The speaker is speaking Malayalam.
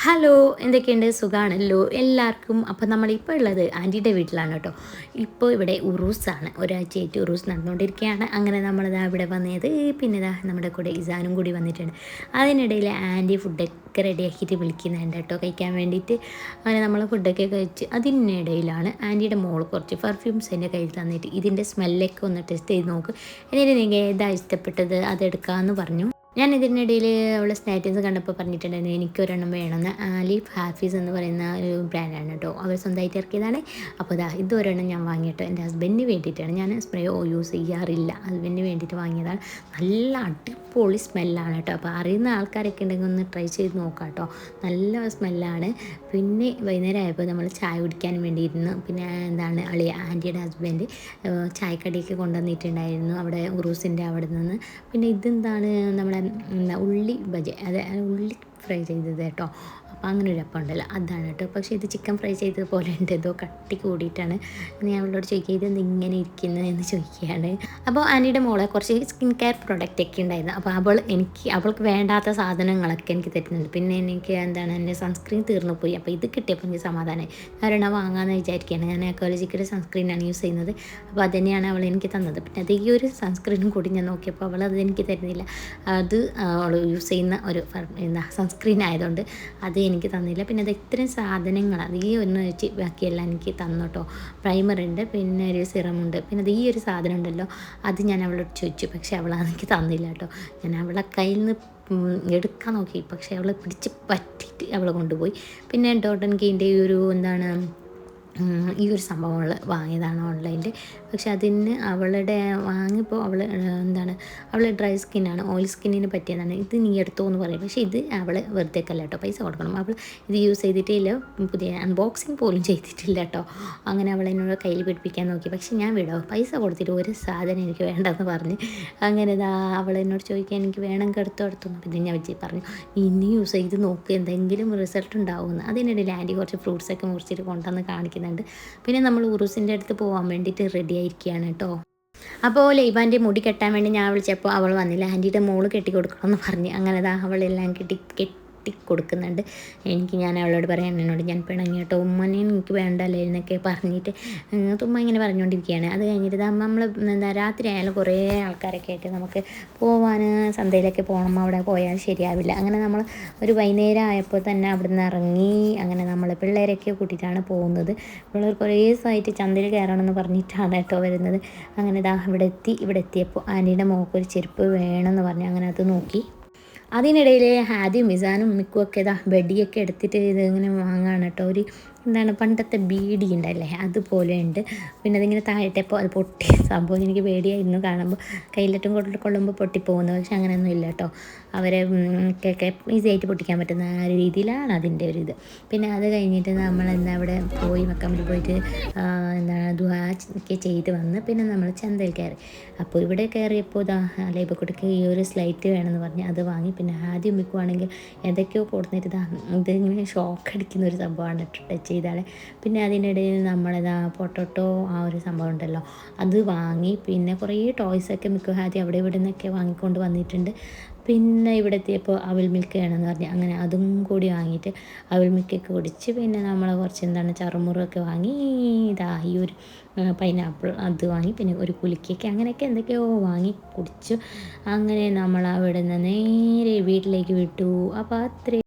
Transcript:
ഹലോ എന്തൊക്കെയുണ്ട്? സുഖമാണല്ലോ എല്ലാവർക്കും അപ്പോൾ നമ്മളിപ്പോൾ ഉള്ളത് ആന്റിയുടെ വീട്ടിലാണ് കേട്ടോ. ഇപ്പോൾ ഇവിടെ ഉറൂസാണ്. ഒരാഴ്ചയായിട്ട് ഉറൂസ് നടന്നുകൊണ്ടിരിക്കുകയാണ്. അങ്ങനെ നമ്മളിതാ ഇവിടെ വന്നത്. പിന്നെ ഇതാ നമ്മുടെ കൂടെ ഇസാനും കൂടി വന്നിട്ടുണ്ട്. അതിനിടയിൽ ആന്റി ഫുഡൊക്കെ റെഡിയാക്കിയിട്ട് വിളിക്കുന്നുണ്ട് കേട്ടോ കഴിക്കാൻ വേണ്ടിയിട്ട്. അങ്ങനെ നമ്മൾ ഫുഡൊക്കെ കഴിച്ച് അതിനിടയിലാണ് ആന്റിയുടെ മോൾ കുറച്ച് പെർഫ്യൂംസ് എന്റെ കയ്യിൽ തന്നിട്ട് ഇതിന്റെ സ്മെല്ലൊക്കെ ഒന്ന് ടെസ്റ്റ് ചെയ്ത് നോക്ക്. എന്നിട്ട് നിങ്ങൾക്ക് ഏതാ ഇഷ്ടപ്പെട്ടത് അതെടുക്കാമെന്ന് പറഞ്ഞു. ഞാൻ ഇതിനിടയിൽ അവളെ സ്റ്റാറ്റസ് കണ്ടപ്പോൾ പറഞ്ഞിട്ടുണ്ടായിരുന്നു എനിക്കൊരെണ്ണം വേണമെന്ന്. ആലിഫ് ഹാഫീസ് എന്ന് പറയുന്ന ഒരു ബ്രാൻഡാണ് കേട്ടോ അവർ സ്വന്തമായിട്ട് ഇറക്കിയതാണ്. അപ്പോൾ ഇതാ ഇതൊരെണ്ണം ഞാൻ വാങ്ങിയിട്ട് എന്റെ ഹസ്ബൻഡിന് വേണ്ടിയിട്ടാണ്. ഞാൻ സ്പ്രേ യൂസ് ചെയ്യാറില്ല. ഹസ്ബൻഡിന് വേണ്ടിയിട്ട് വാങ്ങിയതാണ്. നല്ല അടിപൊളി സ്മെല്ലാണ് കേട്ടോ അപ്പോൾ അറിയുന്ന ആൾക്കാരൊക്കെ ഉണ്ടെങ്കിൽ ഒന്ന് ട്രൈ ചെയ്ത് നോക്കാം കേട്ടോ നല്ല സ്മെല്ലാണ്. പിന്നെ വൈകുന്നേരം ആയപ്പോൾ നമ്മൾ ചായ കുടിക്കാൻ വേണ്ടിയിരുന്നു. പിന്നെ എന്താണ് അളിയ ആന്റിയുടെ ഹസ്ബൻഡ് ചായക്കടിയൊക്കെ കൊണ്ടുവന്നിട്ടുണ്ടായിരുന്നു. അവിടെ ഉറൂസിന്റെ അവിടെ നിന്ന്. പിന്നെ ഇതെന്താണ് നമ്മളെ ഉള്ളി ബജി അത് ഉള്ളി ഫ്രൈ ചെയ്തത് കേട്ടോ. അപ്പോൾ അങ്ങനെ ഒരു അപ്പം ഉണ്ടല്ലോ അതാണ് കേട്ടോ. പക്ഷേ ഇത് ചിക്കൻ ഫ്രൈ ചെയ്തത് പോലെ ഉണ്ട്. ഏതോ കട്ടി കൂടിയിട്ടാണ്. ഞാൻ അവളോട് ചോദിക്കുക ഇത് ഇങ്ങനെ ഇരിക്കുന്നത്? എന്ന് ചോദിക്കുകയാണ്. അപ്പോൾ ആനിയുടെ മോളെ കുറച്ച് സ്കിൻ കെയർ പ്രൊഡക്റ്റ് ഒക്കെ ഉണ്ടായിരുന്നു. അപ്പോൾ അവൾ എനിക്ക് അവൾക്ക് വേണ്ടാത്ത സാധനങ്ങളൊക്കെ എനിക്ക് തരുന്നുണ്ട്. പിന്നെ എനിക്ക് എന്താണ് എന്റെ സൺസ്ക്രീൻ തീർന്നു പോയി. അപ്പോൾ ഇത് കിട്ടിയപ്പോൾ എനിക്ക് സമാധാനമായി ഒരെണ്ണം വാങ്ങാമെന്ന് വിചാരിക്കുകയാണ്. ഞാൻ എക്കോളജിക്കൽ സൺസ്ക്രീനാണ് യൂസ് ചെയ്യുന്നത്. അപ്പോൾ അത് തന്നെയാണ് അവൾ എനിക്ക് തന്നത്. പിന്നെ അത് ഈ ഒരു സൺസ്ക്രീനും കൂടി ഞാൻ നോക്കിയപ്പോൾ അവൾ അത് എനിക്ക് തരുന്നില്ല. അത് അവൾ യൂസ് ചെയ്യുന്ന ഒരു എന്താ സൺസ്ക്രീൻ ആയതുകൊണ്ട് അത് എനിക്ക് തന്നില്ല. പിന്നെ അത് ഇത്രയും സാധനങ്ങൾ അത് ഈ ഒന്ന് വെച്ച് ബാക്കിയെല്ലാം എനിക്ക് തന്നു കേട്ടോ പ്രൈമർ ഉണ്ട് പിന്നെ ഒരു സിറമുണ്ട് പിന്നെ അത് ഈ ഒരു സാധനം ഉണ്ടല്ലോ അത് ഞാൻ അവളോട് ചോദിച്ചു. പക്ഷേ അവൾ എനിക്ക് തന്നില്ല കേട്ടോ. ഞാൻ അവളെ കയ്യിൽ നിന്ന് എടുക്കാൻ നോക്കി. പക്ഷേ അവളെ പിടിച്ച് പറ്റിയിട്ട് അവളെ കൊണ്ടുപോയി. പിന്നെ ഡോട്ടൻ കീന്റെ ഈ ഒരു എന്താണ് ഈ ഒരു സംഭവം അവൾ വാങ്ങിയതാണ് ഓൺലൈനിൽ പക്ഷെ അതിന് അവളുടെ വാങ്ങിയപ്പോൾ അവൾ എന്താണ് അവൾ ഡ്രൈ സ്കിന്നാണ് ഓയിൽ സ്കിന്നിന് പറ്റിയതാണ്. ഇത് നീ എടുത്തോ എന്ന് പറയും. പക്ഷേ ഇത് അവൾ വെറുതെ അല്ല കേട്ടോ പൈസ കൊടുക്കണം. അവൾ ഇത് യൂസ് ചെയ്തിട്ടില്ല പുതിയ അൺബോക്സിങ് പോലും ചെയ്തിട്ടില്ല കേട്ടോ. അങ്ങനെ അവൾ എന്നോട് കയ്യിൽ പിടിപ്പിക്കാൻ നോക്കി. പക്ഷെ ഞാൻ വിടോ പൈസ കൊടുത്തിട്ട് ഒരു സാധനം എനിക്ക് വേണ്ടെന്ന് പറഞ്ഞ് അങ്ങനെ ഇതാ അവൾ എന്നോട് ചോദിക്കാൻ എനിക്ക് വേണമെങ്കിൽ എടുത്തോ എടുത്തു പിന്നെ ഞാൻ വിജയ് പറഞ്ഞു ഇനി യൂസ് ചെയ്ത് നോക്ക് എന്തെങ്കിലും റിസൾട്ട് ഉണ്ടാവുമെന്ന്. അതിനിടയിൽ ആന്റി കുറച്ച് ഫ്രൂട്ട്സൊക്കെ മുറിച്ചിട്ട് കൊണ്ടുവന്ന് കാണിക്കുന്നു. ചെയ്യുന്നുണ്ട്. പിന്നെ നമ്മൾ ഉറുസിന്റെ അടുത്ത് പോകാൻ വേണ്ടിയിട്ട് റെഡി ആയിരിക്കുകയാണ് കേട്ടോ. അപ്പോൾ ലൈബാന്റെ മുടി കെട്ടാൻ വേണ്ടി ഞാൻ വിളിച്ചപ്പോൾ അവൾ വന്നില്ല. ആന്റിയുടെ മോൾ കെട്ടി കൊടുക്കണമെന്ന് പറഞ്ഞ്. അങ്ങനെ അവളെല്ലാം കെട്ടി കെട്ടി കൊടുക്കുന്നുണ്ട് എനിക്ക് ഞാൻ അവളോട് പറയാൻ എന്നോട് ഞാൻ പിണങ്ങി കേട്ടോ. ഉമ്മനെ എനിക്ക് വേണ്ടല്ലേ എന്നൊക്കെ പറഞ്ഞിട്ട് തുമ്മ ഇങ്ങനെ പറഞ്ഞുകൊണ്ടിരിക്കുകയാണ് അത് കഴിഞ്ഞിട്ട് നമ്മൾ എന്താ രാത്രി ആയാലും കുറേ ആൾക്കാരൊക്കെ ആയിട്ട് നമുക്ക് പോവാൻ സന്ധ്യയിലൊക്കെ പോകണം അവിടെ പോയാൽ ശരിയാവില്ല. അങ്ങനെ നമ്മൾ ഒരു വൈകുന്നേരം ആയപ്പോൾ തന്നെ അവിടുന്ന് ഇറങ്ങി അങ്ങനെ നമ്മൾ പിള്ളേരൊക്കെ കൂട്ടിയിട്ടാണ് പോകുന്നത്. പിള്ളേർ കുറേ ദിവസമായിട്ട് ചന്തയിൽ കയറണമെന്ന് പറഞ്ഞിട്ടാണ് കേട്ടോ വരുന്നത്. അങ്ങനെ ഇതാ ഇവിടെ എത്തി ഇവിടെ എത്തിയപ്പോൾ ആന്റീന്റെ മോക്കൊരു ചെരുപ്പ് വേണമെന്ന് പറഞ്ഞു. അങ്ങനെ അത് നോക്കി. അതിനിടയിൽ ഹാദിയും മിസാനും മിക്കുമൊക്കെ ഇതാ ബെഡിയൊക്കെ എടുത്തിട്ട് ഇത് ഇങ്ങനെ വാങ്ങാണ് കേട്ടോ. ഒരു എന്താണ് പണ്ടത്തെ ബീഡി ഉണ്ടല്ലേ അതുപോലെ ഉണ്ട്. പിന്നെ അതിങ്ങനെ താഴെട്ടപ്പോൾ അത് പൊട്ടി. സംഭവം എനിക്ക് പേടിയായിരുന്നു കാണുമ്പോൾ കൊണ്ടിട്ട് കൊള്ളുമ്പോൾ പൊട്ടിപ്പോകുന്നു പക്ഷെ അങ്ങനെയൊന്നും ഇല്ല കേട്ടോ. അവരെ ഒക്കെ ഈസിയായിട്ട് പൊട്ടിക്കാൻ പറ്റുന്ന ആ ഒരു രീതിയിലാണ് അതിന്റെ ഒരു ഇത്. പിന്നെ അത് കഴിഞ്ഞിട്ട് നമ്മൾ എന്താ അവിടെ പോയി മക്കമ്പിൽ പോയിട്ട് എന്താണ് ദുഹാ ഒക്കെ ചെയ്ത് വന്ന് പിന്നെ നമ്മൾ ചന്തയിൽ കയറി. അപ്പോൾ ഇവിടെ കയറിയപ്പോൾ ഇതാ ലേബക്കുട്ടിക്ക് ഈ ഒരു സ്ലൈറ്റ് വേണമെന്ന് പറഞ്ഞ് അത് വാങ്ങി. പിന്നെ ആദ്യം മിക്കുവാണെങ്കിൽ എന്തൊക്കെയോ കൊടുത്തിട്ട് ഇതാ ഇതിങ്ങനെ ഷോക്ക് അടിക്കുന്ന ഒരു സംഭവമാണ് ടച്ച് ചെയ്താലേ. പിന്നെ അതിനിടയിൽ നമ്മളിതാ പൊട്ടോട്ടോ ആ ഒരു സംഭവം ഉണ്ടല്ലോ അത് വാങ്ങി. പിന്നെ കുറേ ടോയ്സൊക്കെ മിക്ക ആദ്യം അവിടെ ഇവിടെ നിന്നൊക്കെ വാങ്ങിക്കൊണ്ട് വന്നിട്ടുണ്ട്. പിന്നെ ഇവിടെ എത്തിയപ്പോൾ അവൽ മിൽക്ക് വേണമെന്ന് പറഞ്ഞ്. അങ്ങനെ അതും കൂടി വാങ്ങിയിട്ട് അവിൽ മിൽക്കൊക്കെ കുടിച്ച് പിന്നെ നമ്മൾ കുറച്ച് എന്താണ് ചറുമുറൊക്കെ വാങ്ങി ഇതാ ഈ ഒരു പൈനാപ്പിൾ അത് വാങ്ങി പിന്നെ ഒരു കുലിക്കൊക്കെ അങ്ങനെയൊക്കെ എന്തൊക്കെയോ വാങ്ങി കുടിച്ചു. അങ്ങനെ നമ്മൾ അവിടെ നിന്ന് നേരെ വീട്ടിലേക്ക് വിട്ടു. അപ്പോൾ അത്രയും